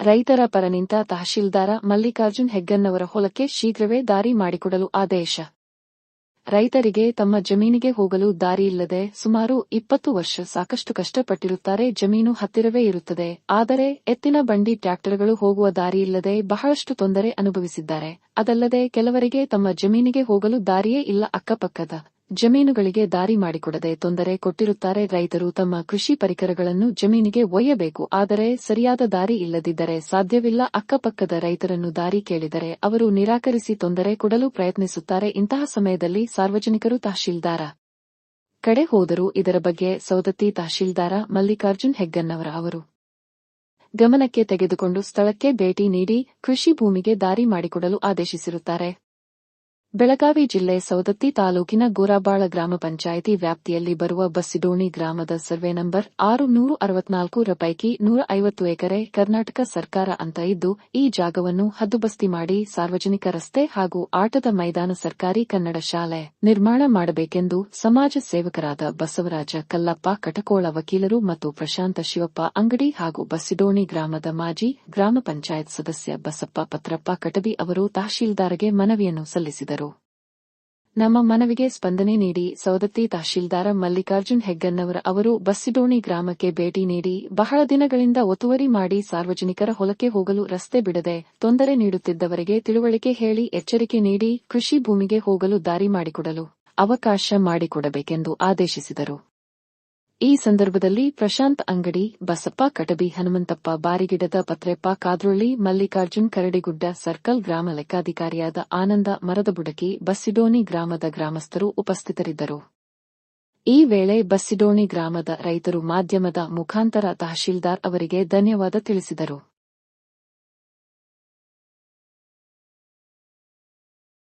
ರೈತರ ಪರ ನಿಂತ ತಹಶೀಲ್ದಾರ ಮಲ್ಲಿಕಾರ್ಜುನ್ ಹೆಗ್ಗನ್ನವರ ಹೊಲಕ್ಕೆ ಶೀಘ್ರವೇ ದಾರಿ ಮಾಡಿಕೊಡಲು ಆದೇಶ. ರೈತರಿಗೆ ತಮ್ಮ ಜಮೀನಿಗೆ ಹೋಗಲು ದಾರಿಯಿಲ್ಲದೆ ಸುಮಾರು ಇಪ್ಪತ್ತು ವರ್ಷ ಸಾಕಷ್ಟು ಕಷ್ಟಪಟ್ಟಿರುತ್ತಾರೆ ಜಮೀನು ಹತ್ತಿರವೇ ಇರುತ್ತದೆ. ಆದರೆ ಎತ್ತಿನ ಬಂಡಿ ಟ್ರ್ಯಾಕ್ಟರ್ಗಳು ಹೋಗುವ ದಾರಿಯಿಲ್ಲದೆ ಬಹಳಷ್ಟು ತೊಂದರೆ ಅನುಭವಿಸಿದ್ದಾರೆ. ಅದಲ್ಲದೆ ಕೆಲವರಿಗೆ ತಮ್ಮ ಜಮೀನಿಗೆ ಹೋಗಲು ದಾರಿಯೇ ಇಲ್ಲ ಅಕ್ಕಪಕ್ಕದ ಜಮೀನುಗಳಿಗೆ ದಾರಿ ಮಾಡಿಕೊಡದೆ ತೊಂದರೆ ಕೊಟ್ಟಿರುತ್ತಾರೆ ರೈತರು ತಮ್ಮ ಕೃಷಿ ಪರಿಕರಗಳನ್ನು ಜಮೀನಿಗೆ ಒಯ್ಯಬೇಕು. ಆದರೆ ಸರಿಯಾದ ದಾರಿ ಇಲ್ಲದಿದ್ದರೆ ಸಾಧ್ಯವಿಲ್ಲ. ಅಕ್ಕಪಕ್ಕದ ರೈತರನ್ನು ದಾರಿ ಕೇಳಿದರೆ ಅವರು ನಿರಾಕರಿಸಿ ತೊಂದರೆ ಕೊಡಲು ಪ್ರಯತ್ನಿಸುತ್ತಾರೆ. ಇಂತಹ ಸಮಯದಲ್ಲಿ ಸಾರ್ವಜನಿಕರು ತಹಶೀಲ್ದಾರ ಕಡೆ ಹೋದರೂ ಇದರ ಬಗ್ಗೆ ಸೌದತ್ತಿ ತಹಶೀಲ್ದಾರ ಮಲ್ಲಿಕಾರ್ಜುನ್ ಹೆಗ್ಗನ್ನವರ ಅವರು ಗಮನಕ್ಕೆ ತೆಗೆದುಕೊಂಡು ಸ್ಥಳಕ್ಕೆ ಭೇಟಿ ನೀಡಿ ಕೃಷಿ ಭೂಮಿಗೆ ದಾರಿ ಮಾಡಿಕೊಡಲು ಆದೇಶಿಸಿರುತ್ತಾರೆ. ಬೆಳಗಾವಿ ಜಿಲ್ಲೆ ಸೌದತ್ತಿ ತಾಲೂಕಿನ ಗೋರಾಬಾಳ ಗ್ರಾಮ ಪಂಚಾಯಿತಿ ವ್ಯಾಪ್ತಿಯಲ್ಲಿ ಬರುವ ಬಸ್ಸಿಡೋಣಿ ಗ್ರಾಮದ ಸರ್ವೆ ನಂಬರ್ ಆರು ನೂರು ಅರವತ್ನಾಲ್ಕರ ಪೈಕಿ ನೂರ ಐವತ್ತು ಎಕರೆ ಕರ್ನಾಟಕ ಸರ್ಕಾರ ಅಂತ ಇದ್ದು, ಈ ಜಾಗವನ್ನು ಹದ್ದುಬಸ್ತಿ ಮಾಡಿ ಸಾರ್ವಜನಿಕ ರಸ್ತೆ ಹಾಗೂ ಆಟದ ಮೈದಾನ ಸರ್ಕಾರಿ ಕನ್ನಡ ಶಾಲೆ ನಿರ್ಮಾಣ ಮಾಡಬೇಕೆಂದು ಸಮಾಜ ಸೇವಕರಾದ ಬಸವರಾಜ ಕಲ್ಲಪ್ಪ, ಕಟಕೋಳ ವಕೀಲರು ಮತ್ತು ಪ್ರಶಾಂತ ಶಿವಪ್ಪ ಅಂಗಡಿ ಹಾಗೂ ಬಸ್ಸಿಡೋಣಿ ಗ್ರಾಮದ ಮಾಜಿ ಗ್ರಾಮ ಪಂಚಾಯತ್ ಸದಸ್ಯ ಬಸಪ್ಪ ಪತ್ರಪ್ಪ ಕಟಬಿ ಅವರು ತಹಶೀಲ್ದಾರ್ಗೆ ಮನವಿಯನ್ನು ಸಲ್ಲಿಸಿದರು. ನಮ್ಮ ಮನವಿಗೆ ಸ್ಪಂದನೆ ನೀಡಿ ಸೌದತ್ತಿ ತಹಶೀಲ್ದಾರ ಮಲ್ಲಿಕಾರ್ಜುನ್ ಹೆಗ್ಗನ್ನವರ ಅವರು ಬಸ್ಸಿಡೋಣಿ ಗ್ರಾಮಕ್ಕೆ ಭೇಟಿ ನೀಡಿ ಬಹಳ ದಿನಗಳಿಂದ ಒತ್ತುವರಿ ಮಾಡಿ ಸಾರ್ವಜನಿಕರ ಹೊಲಕ್ಕೆ ಹೋಗಲು ರಸ್ತೆ ಬಿಡದೆ ತೊಂದರೆ ನೀಡುತ್ತಿದ್ದವರಿಗೆ ತಿಳುವಳಿಕೆ ಹೇಳಿ ಎಚ್ಚರಿಕೆ ನೀಡಿ ಕೃಷಿ ಭೂಮಿಗೆ ಹೋಗಲು ದಾರಿ ಮಾಡಿಕೊಡಲು ಅವಕಾಶ ಮಾಡಿಕೊಡಬೇಕೆಂದು ಆದೇಶಿಸಿದರು. ಈ ಸಂದರ್ಭದಲ್ಲಿ ಪ್ರಶಾಂತ್ ಅಂಗಡಿ, ಬಸಪ್ಪ ಕಟಬಿ, ಹನುಮಂತಪ್ಪ ಬಾರಿಗಿಡದ ಪತ್ರೆಪ್ಪ ಕಾದ್ರೊಳ್ಳಿ, ಮಲ್ಲಿಕಾರ್ಜುನ್ ಕರಡಿಗುಡ್ಡ ಸರ್ಕಲ್ ಗ್ರಾಮ ಲೆಕ್ಕಾಧಿಕಾರಿಯಾದ ಆನಂದ ಮರದಬುಡಕಿ, ಬಸ್ಸಿಡೋಣಿ ಗ್ರಾಮದ ಗ್ರಾಮಸ್ಥರು ಉಪಸ್ಥಿತರಿದ್ದರು. ಈ ವೇಳೆ ಬಸ್ಸಿಡೋಣಿ ಗ್ರಾಮದ ರೈತರು ಮಾಧ್ಯಮದ ಮುಖಾಂತರ ತಹಶೀಲ್ದಾರ್ ಅವರಿಗೆ ಧನ್ಯವಾದ ತಿಳಿಸಿದರು.